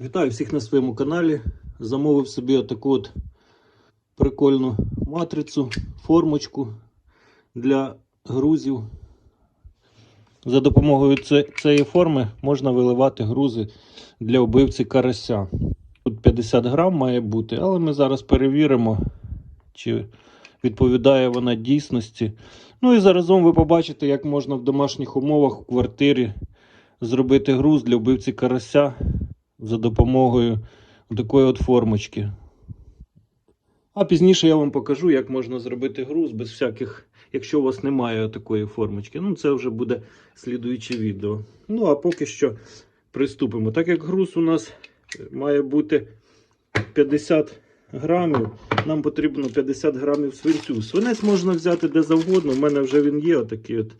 Вітаю всіх на своєму каналі. Замовив собі отаку от прикольну матрицю, формочку для грузів. За допомогою цієї форми можна виливати грузи для убивці карася. Тут 50 грам має бути, але ми зараз перевіримо, чи відповідає вона дійсності. Ну і заразом ви побачите, як можна в домашніх умовах в квартирі зробити груз для вбивці карася за допомогою такої от формочки. А пізніше я вам покажу, як можна зробити груз без всяких, якщо у вас немає такої формочки. Ну, це вже буде слідуюче відео. Ну, а поки що приступимо. Так як груз у нас має бути 50 грамів, нам потрібно 50 грамів свинцю. Свинець можна взяти де завгодно. У мене вже він є, отакий от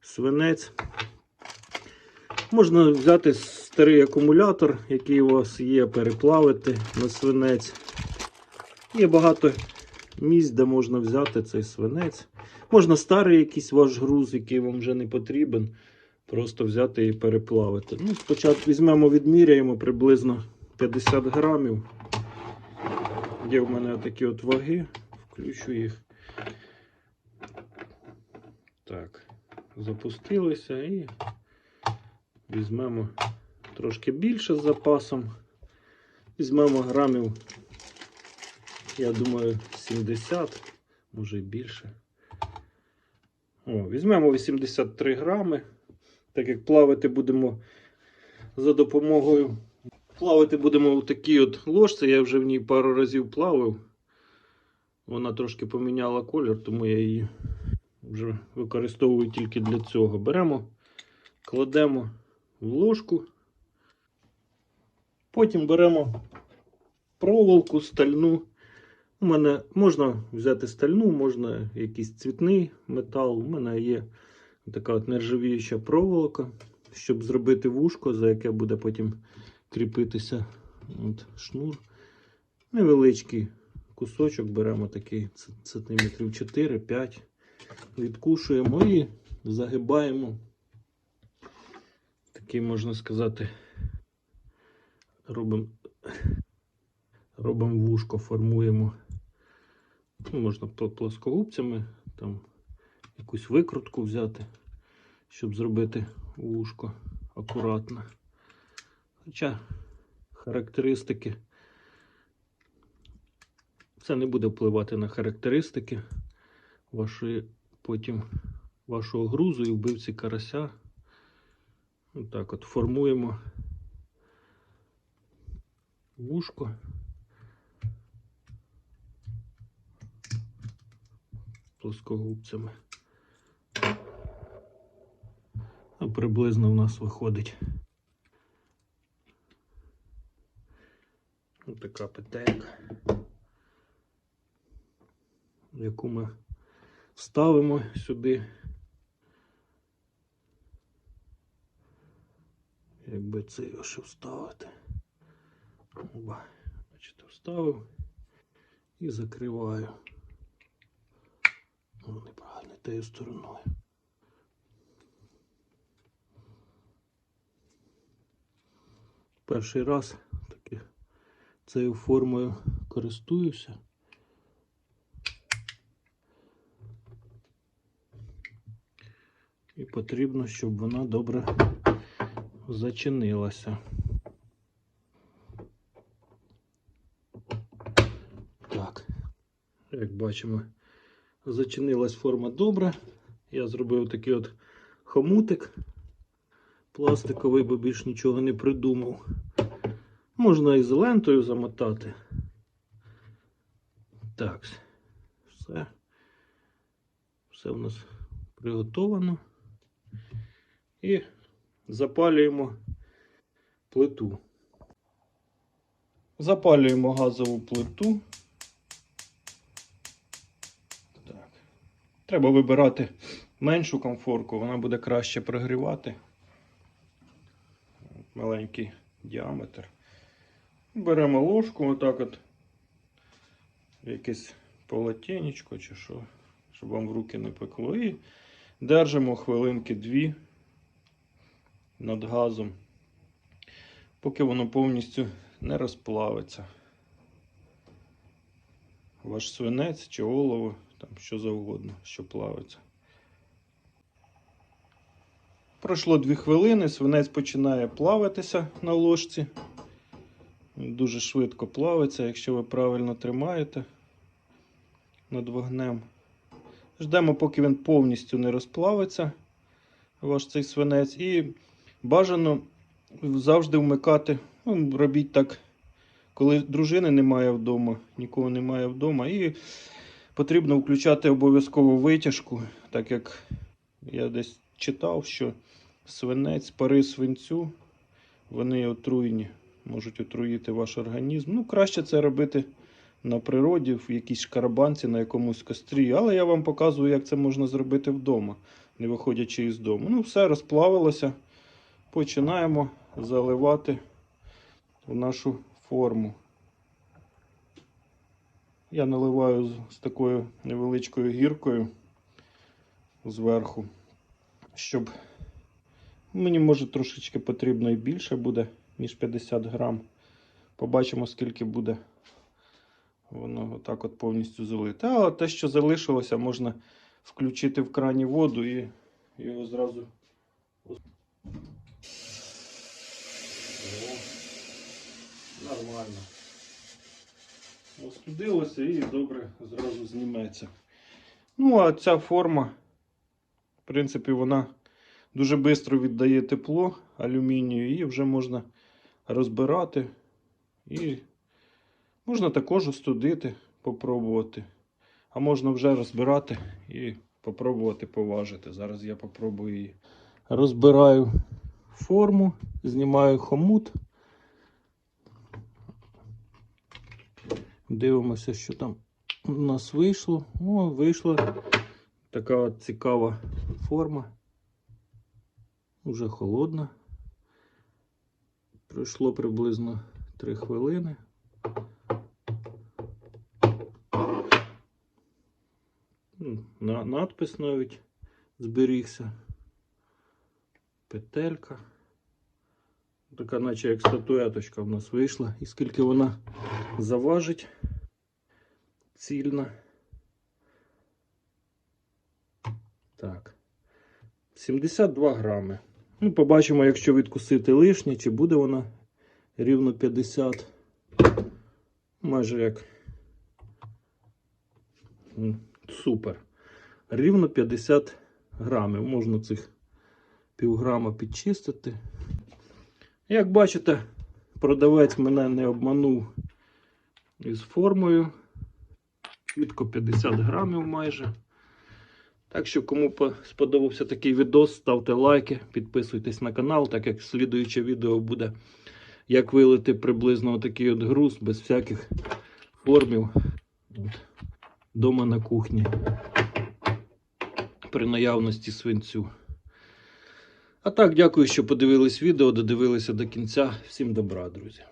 свинець. Можна взяти старий акумулятор, який у вас є, переплавити на свинець. Є багато місць, де можна взяти цей свинець. Можна старий якийсь ваш груз, який вам вже не потрібен. Просто взяти і переплавити. Ну, спочатку візьмемо, відміряємо приблизно 50 грамів. Є в мене такі от ваги, включу їх. Так, запустилися і Візьмемо трошки більше з запасом. Візьмемо грамів, я думаю, 70, може і більше. О, візьмемо 83 грами. Так як плавати будемо за допомогою. Плавати будемо в такій от ложці. Я вже в ній пару разів плавав. Вона трошки поміняла колір, тому я її вже використовую тільки для цього. Беремо, кладемо ложку. Потім беремо проволоку стальну. У мене можна взяти стальну, можна якийсь цвітний метал. У мене є така от нержавіюча проволока, щоб зробити вушко, за яке буде потім кріпитися от шнур. Невеличкий кусочок беремо такий сантиметрів 4-5, відкушуємо і загибаємо такий, можна сказати, робимо робимо вушко, формуємо. Ну, можна пл- плоскогубцями, там якусь викрутку взяти, щоб зробити вушко акуратно. Хоча характеристики. Це не буде впливати на характеристики вашої потім вашого грузу і вбивці карася. Отак от формуємо вушко. Плоскогубцями. А приблизно в нас виходить така петелька, яку ми ставимо сюди. Якби це його ще вставити. Оба. Бачите, вставив і закриваю. О, неправильно тією стороною. Перший раз таки цією формою користуюся. І потрібно, щоб вона добре зачинилася. Так, як бачимо, зачинилась форма добре. Я зробив такий от хомутик пластиковий, бо більш нічого не придумав. Можна ізолентою замотати. Так, все. Все в нас приготовано. І запалюємо плиту. Запалюємо газову плиту. Так. Треба вибирати меншу комфорку, вона буде краще прогрівати. Маленький діаметр. Беремо ложку, отак от якесь полотенечко чи що, щоб вам в руки не пекло. І держимо хвилинки дві над газом. поки воно повністю не розплавиться. Ваш свинець чи олово, там що завгодно, що плавиться. Пройшло 2 хвилини, свинець починає плавитися на ложці. Дуже швидко плавиться, якщо ви правильно тримаєте над вогнем. Ждемо, поки він повністю не розплавиться, ваш цей свинець. І бажано завжди вмикати. Ну, робіть так, коли дружини немає вдома, нікого немає вдома. І потрібно включати обов'язково витяжку, так як я десь читав, що свинець, пари свинцю, вони отруйні, можуть отруїти ваш організм. Ну, краще це робити на природі, в якійсь шкарабанці, на якомусь кострі. Але я вам показую, як це можна зробити вдома, не виходячи із дому. Ну, все розплавилося. Починаємо заливати в нашу форму. Я наливаю з, такою невеличкою гіркою зверху, щоб мені може трошечки потрібно і більше буде, ніж 50 грам. Побачимо, скільки буде воно отак от повністю залите. А те, що залишилося, можна включити в крані воду і його зразу. О, нормально. Остудилося і добре зразу зніметься. Ну, а ця форма, в принципі, вона дуже швидко віддає тепло алюмінію, і вже можна розбирати. І можна також остудити, попробувати. А можна вже розбирати і попробувати поважити. Зараз я попробую її. Розбираю форму, знімаю хомут. Дивимося, що там у нас вийшло. О, вийшла така цікава форма. Уже холодна. Пройшло приблизно 3 хвилини. На, надпис навіть зберігся. Петелька. Така, наче як статуеточка в нас вийшла. І скільки вона заважить цільна. Так. 72 грами. Ну, побачимо, якщо відкусити лишнє, чи буде вона рівно 50. Майже як. Супер. Рівно 50 грамів. Можна цих півграма підчистити. Як бачите, продавець мене не обманув із формою. Чітко 50 грамів майже. Так що, кому сподобався такий відос, ставте лайки, підписуйтесь на канал, так як слідуюче відео буде, як вилити приблизно отакий от груз без всяких формів. От. Дома на кухні. При наявності свинцю. А так, дякую, що подивились відео, додивилися до кінця. Всім добра, друзі.